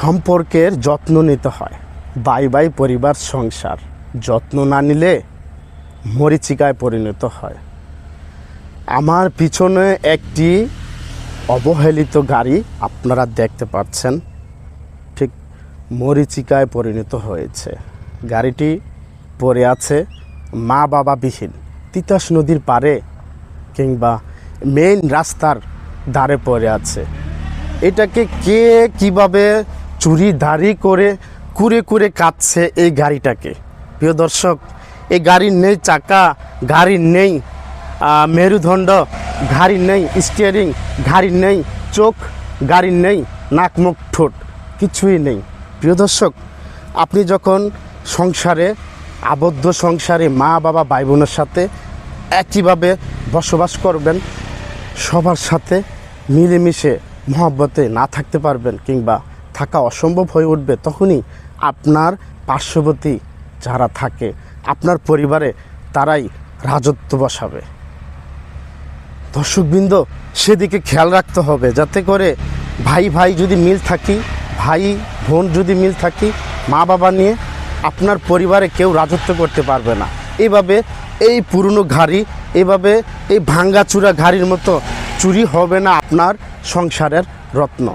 সম্পর্কের যত্ন নিতে হয়। বাই বাই পরিবার, সংসার। যত্ন না নিলে মরিচিকায় পরিণত হয়। আমার পিছনে একটি অবহেলিত গাড়ি আপনারা দেখতে পাচ্ছেন। ঠিক মরিচিকায় পরিণত হয়েছে। গাড়িটি পড়ে আছে মা বাবা বিহীন তিতাস নদীর পারে কিংবা মেইন রাস্তার ধারে পড়ে আছে। এটাকে কে কীভাবে চুরি দাঁড়ি করে কুরে কুরে কাঁদছে এই গাড়িটাকে। প্রিয় দর্শক, এই গাড়ির নেই চাকা গাড়ির নেই মেরুদণ্ড গাড়ির নেই স্টিয়ারিং গাড়ির নেই চোখ গাড়ির নেই নাক মুখ ঠোঁট, কিছুই নেই। প্রিয় দর্শক, আপনি যখন সংসারে, আবদ্ধ সংসারে মা, বাবা ভাই বোনের সাথে একইভাবে বসবাস করবেন, সবার সাথে মিলেমিশে, মহব্বতে না থাকতে পারবেন কিংবা থাকা অসম্ভব হয়ে উঠবে তখনই আপনার পার্শ্ববর্তী যারা থাকে, আপনার পরিবারে তারাই রাজত্ব বসাবে। দর্শকবৃন্দ, সেদিকে খেয়াল রাখতে হবে যাতে করে ভাই ভাই যদি মিল থাকি, ভাই, বোন যদি মিল থাকি, মা বাবা নিয়ে আপনার পরিবারে কেউ রাজত্ব করতে পারবে না। এভাবে এই পুরনো ঘাড়ি, এভাবে এই ভাঙ্গাচুরা ঘাড়ির মতো চুরি হবে না আপনার সংসারের রত্ন।